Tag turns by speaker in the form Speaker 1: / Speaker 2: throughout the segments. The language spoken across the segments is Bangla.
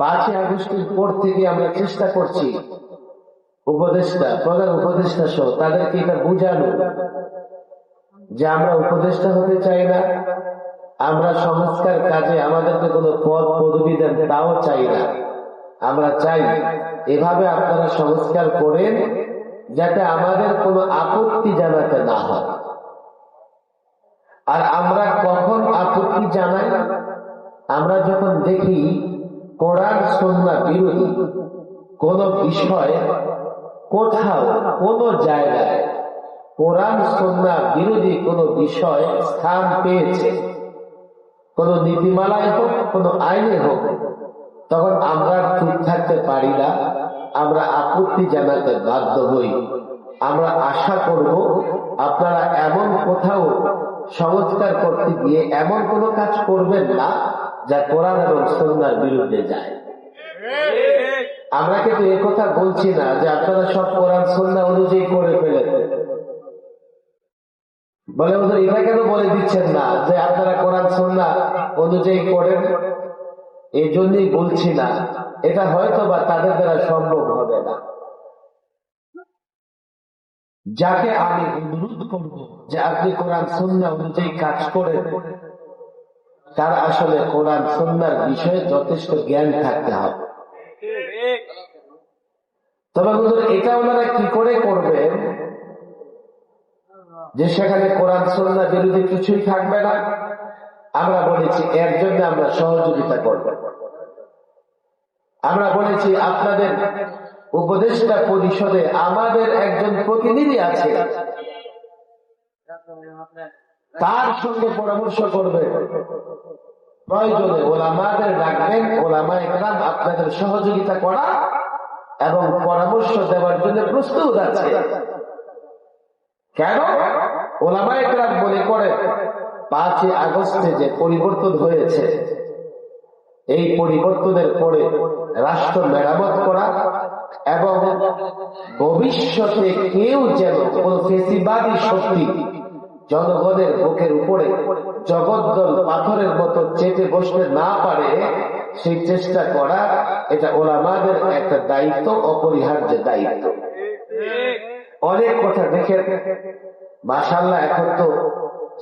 Speaker 1: পাঁচই আগস্টের পর থেকে আমরা চেষ্টা করছি উপদেষ্টা, প্রধান উপদেষ্টা সহ তাদেরকে এটা বুঝানো যে আমরা উপদেষ্টা হতে চাই না, আমরা সংস্কার কাজে আমাদেরকে কোনো পদ পদবি দেন তাও চাই না। আমরা চাই এভাবে আপনারা সংস্কার করেন যাতে আমাদের কোনো আপত্তি জানাতে না হয়। আর আমরা কখন আপত্তি জানাই? আমরা যখন দেখি কোরআন সন্না বিরোধী। কোন বিষয় কোথাও, কোন জায়গায় কোরআন সন্না বিরোধী কোন বিষয় স্থান পেয়েছে। কোন নীতিমালায় হোক, কোন আইনে হোক, তখন আমরা চুপ থাকতে পারি না। আমরা আপত্তি জানাতে বাধ্য হই। আমরা আশা করব আপনারা এমন কোথাও সংস্কার করতে গিয়ে এমন কোনো কাজ করবেন না। যা কোরআন এবং সন্ন্যার বিরুদ্ধে যায়। আমরা কিন্তু কথা বলছি না যে আপনারা সব কোরআন, সন্না অনুযায়ী করে ফেলেন। বলে এটা কেন বলে দিচ্ছেন না যে আপনারা কোরআন, সন্না অনুযায়ী করেন? এই জন্যই বলছি না। এটা হয়তো বা তাদের দ্বারা সম্ভব হবে না। যাকে আমি অনুরোধ করব যে আপনি কোরআন, সন্না অনুযায়ী কাজ করেন তার আসলে কোরআন সন্ন্যার বিষয়ে যথেষ্ট জ্ঞান থাকতে হবে। তবে এটা ওনারা কি করে করবেন? যে সেখানে কোরআন সন্না বিরোধী কিছুই থাকবে না। আমরা বলেছি, এর জন্য আমরা সহযোগিতা করব। আমরা বলেছি, আপনাদের উপদেষ্টা পরিষদে আমাদের একজন প্রতিনিধি আছে। তার সঙ্গে পরামর্শ করবে। প্রয়োজনে ওলামাদের ডাকবেন ওলামা একরাম আপনাদের সহযোগিতা করা এবং পরামর্শ দেওয়ার জন্য প্রস্তুত আছে। কেন? ওলামা একরাম মনে করে পাঁচই আগস্টে যে পরিবর্তন হয়েছে, এই পরিবর্তনের পরে রাষ্ট্র মেরামত করা এবং ভবিষ্যতে কেউ যেন কোন ফেসিবাদী শক্তি জনগণের বুকের উপরে জগদ্দল পাথরের মতো চেপে বসতে না পারে, সেই চেষ্টা করা এটা ওলামাদের একটা দায়িত্ব, অপরিহার্য দায়িত্ব। অনেক কথা দেখে মাসাল্লাহ এখন তো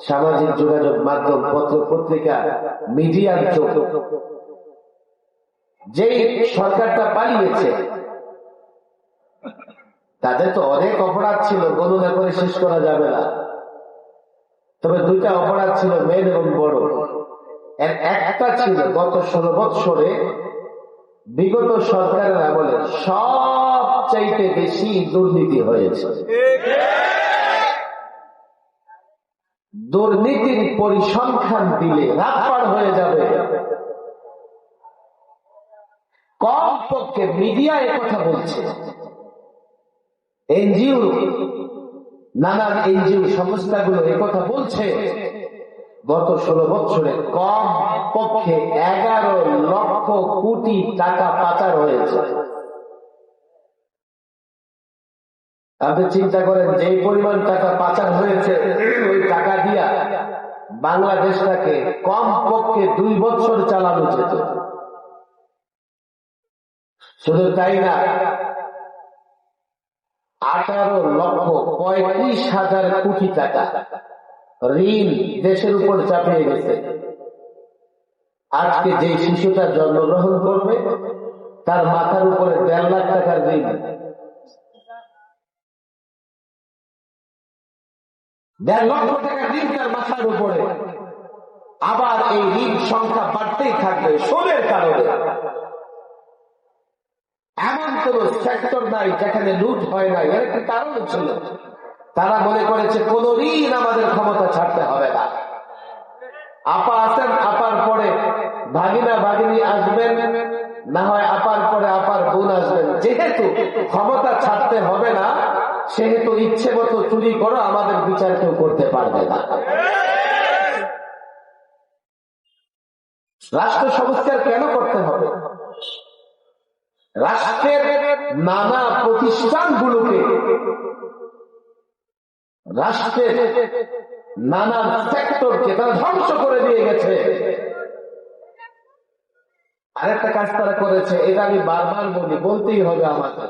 Speaker 1: সামাজিক যোগাযোগ মাধ্যম, পত্র পত্রিকা মিডিয়ার চোখ যেই সরকারটা পালিয়েছে, তাদের তো অনেক অপরাধ ছিল, গণনা করে শেষ করা যাবে না। তবে দুইটা অপরাধ ছিল মেন এবং বড়। এর একটা ছিল গত ষোলো বৎসরে বিগত সরকারের আমলে সব চাইতে বেশি দুর্নীতি হয়েছে। দুর্নীতির পরিসংখ্যান দিলে রাতপার হয়ে যাবে। কম পক্ষে মিডিয়া কথা বলছে। এনজিও নানান এনজিও সংস্থাগুলো কথা বলছে, গত ষোলো বছরে কম পক্ষে এগারো লক্ষ কোটি টাকা পাচার হয়েছে। আপনি চিন্তা করেন যে পরিমাণ টাকা পাচার হয়েছে, ওই টাকা দিয়া বাংলাদেশটাকে কম পক্ষে দুই বছর চালানো যেত। শুধু তাই না আঠারো লক্ষ পঁয়ত্রিশ হাজার কোটি টাকা। ঋণ দেশের উপর চাপিয়ে গেছে। আজকে যে শিশুটা জন্মগ্রহণ করবে, তার মাথার উপরে দেড় লাখ টাকার ঋণ। দেড় লক্ষ টাকা ঋণ তার মাথার উপরে। আবার এই ঋণ সংখ্যা বাড়তেই থাকবে সোনের কারণে। এমন কোন সেক্টর নাই যেখানে লুট হয় না এর একটি কারণ ছিল। তারা মনে করেছে, কোন ঋণ আমাদের ক্ষমতা ছাড়তে হবে না। আপা আসেন আপার পরে ভাগিনা, ভাগিনী আসবেন, না হয় আপার পরে আপার বোন আসবেন। যেহেতু ক্ষমতা ছাড়তে হবে না, সেহেতু ইচ্ছে মতো চুরি করো আমাদের বিচার কেউ করতে পারবে না। রাষ্ট্র সংস্কার কেন করতে হবে? রাষ্ট্রের নানা প্রতিষ্ঠানগুলোকে, রাষ্ট্রের নানা সেক্টরকে তারা ধ্বংস করে দিয়ে গেছে। আরেকটা কাজ তারা করেছে, এটা আমি বারবার বলি, বলতেই হবে আমাকে